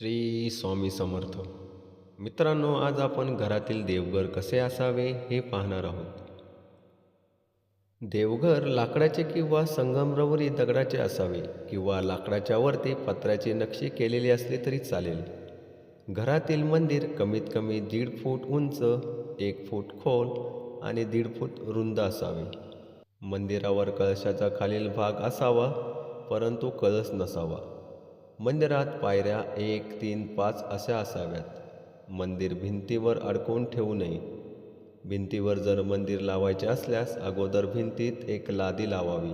श्री स्वामी समर्थ. मित्रांनो आज आपण घरातील देवघर कसे असावे हे पाहणार आहोत. देवघर लाकडाचे किंवा संगमरवरी दगडाचे असावे किंवा लाकडाच्या वरती पत्र्याची नक्षी केलेली असली तरी चालेल. घरातील मंदिर कमीत कमी दीड फूट उंच एक फूट खोल आणि दीड फूट रुंद असावे. मंदिरावर कळशाचा खालील भाग असावा परंतु कळस नसावा. मंदिरात पायऱ्या एक तीन पाच अशा असाव्यात. मंदिर भिंतीवर अडकवून ठेवू नये. भिंतीवर जर मंदिर लावायचे असल्यास अगोदर भिंतीत एक लादी लावावी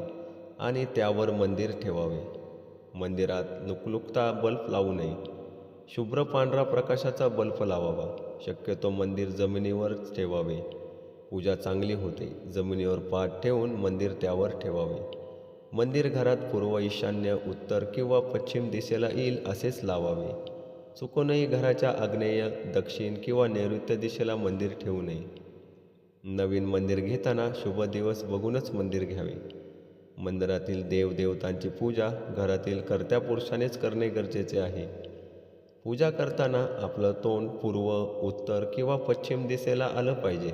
आणि त्यावर मंदिर ठेवावे. मंदिरात नुकलुकता बल्ब लावू नये. शुभ्र पांढरा प्रकाशाचा बल्ब लावावा. शक्यतो मंदिर जमिनीवरच ठेवावे. पूजा चांगली होते. जमिनीवर पाठ ठेवून मंदिर त्यावर ठेवावे. मंदिर घरात पूर्व ईशान्य उत्तर किंवा पश्चिम दिशेला येईल असेच लावावे. चुकूनही घराच्या आग्नेय दक्षिण किंवा नैऋत्य दिशेला मंदिर ठेवू नये. नवीन मंदिर घेताना शुभ दिवस बघूनच मंदिर घ्यावे. मंदिरातील देवदेवतांची पूजा घरातील कर्त्या पुरुषानेच करणे गरजेचे आहे. पूजा करताना आपलं तोंड पूर्व उत्तर किंवा पश्चिम दिशेला आलं पाहिजे.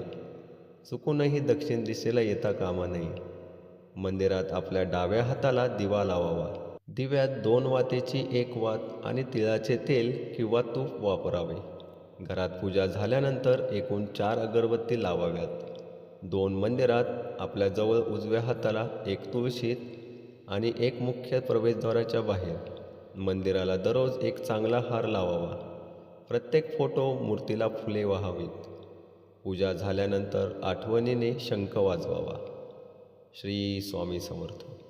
चुकूनही दक्षिण दिशेला येता कामा नये. मंदिरात आपल्या डाव्या हाताला दिवा लावावा. दिव्यात दोन वातेची एक वात आणि तिळाचे तेल किंवा तूप वापरावे. घरात पूजा झाल्यानंतर एकूण चार अगरबत्ती लावाव्यात. दोन मंदिरात आपल्या जवळ उजव्या हाताला एक तुळशीत आणि एक मुख्य प्रवेशद्वाराच्या बाहेर. मंदिराला दररोज एक चांगला हार लावावा. प्रत्येक फोटो मूर्तीला फुले वाहावीत. पूजा झाल्यानंतर आठवणीने शंख वाजवावा. श्री स्वामी समर्थ.